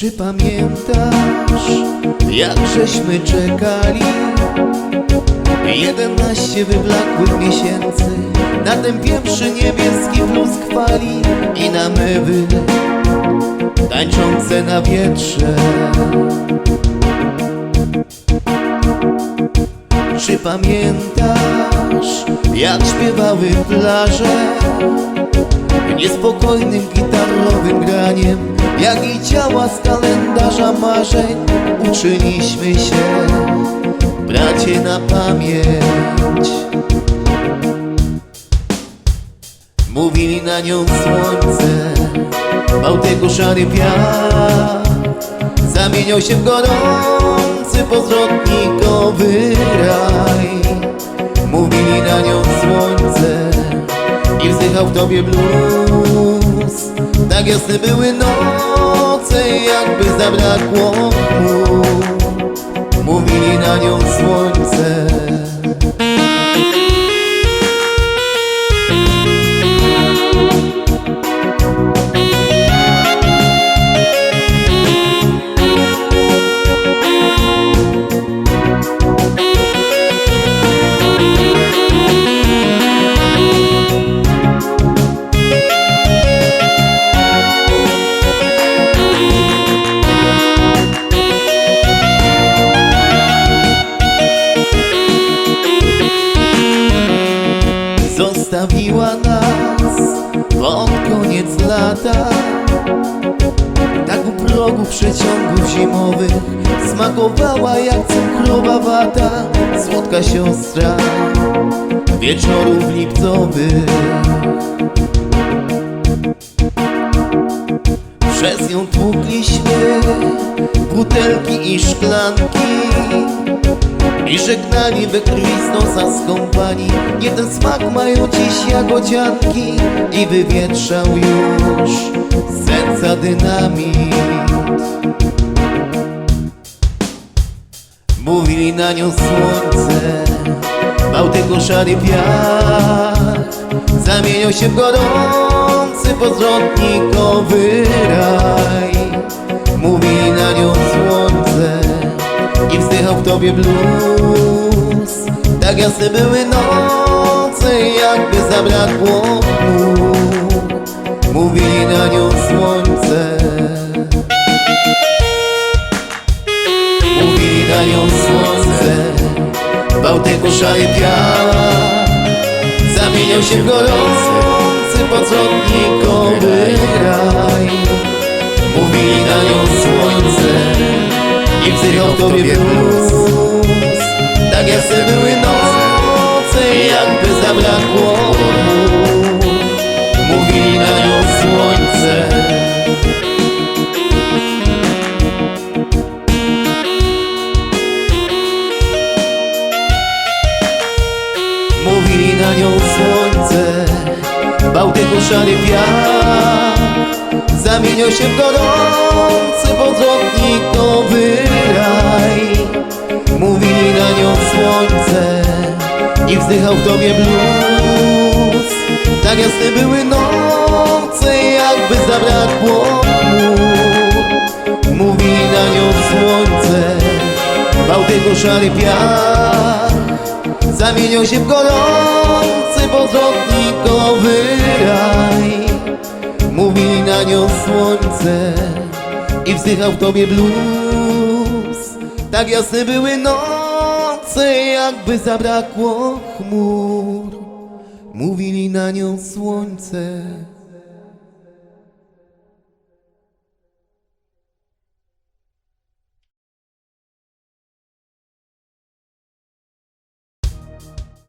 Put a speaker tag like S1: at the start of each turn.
S1: Czy pamiętasz, jak żeśmy czekali? Jedenaście wyblakłych miesięcy Na ten pierwszy niebieski plusk fali I na mewy tańczące na wietrze Czy pamiętasz, jak śpiewały plaże Niespokojnym gitarowym graniem. Jak i ciała z kalendarza marzeń Uczyliśmy się, bracie na pamięć. Mówili na nią słońce Bałtyku szary piach Zamieniał się w gorący pozrodnikowy raj. Mówili na nią słońce I wzdychał w tobie blues Tak jasne były noce Jakby zabrakło koniec lata. Tak u progu przeciągów zimowych Smakowała jak cukrowa wata. Słodka siostra wieczorów lipcowych. Przez nią tłukliśmy butelki i szklanki i żegnali we krwi z skąpani Nie ten smak mają dziś jagodzianki I wywietrzał już z serca dynamit. Mówili na nią słońce Bałtyku szary piach Zamieniał się w gorący pozrodnikowy raj. Mówili na nią słońce w tobie blues. Tak jasne były noce, jakby zabrakło chmur Mówili na nią słońce. Mówili na nią słońce. Bałtyku szary piach Zamieniał się w gorący raj w tobie blues. Tak jasne były noce, jakby zabrakło Mówili na nią słońce. Mówili na nią słońce Bałtyku szary wiatr. Zamieniał się w gorący pozrodnikowy Wzdychał w tobie blues. Tak jasne były noce Jakby zabrakło chmur Mówili na nią słońce Bałtyku szary piach. Zamieniał się w gorący pozrodnikowy raj. Mówili na nią słońce I wzdychał w tobie blues. Tak jasne były noce Jakby zabrakło chmur. Mówili na nią słońce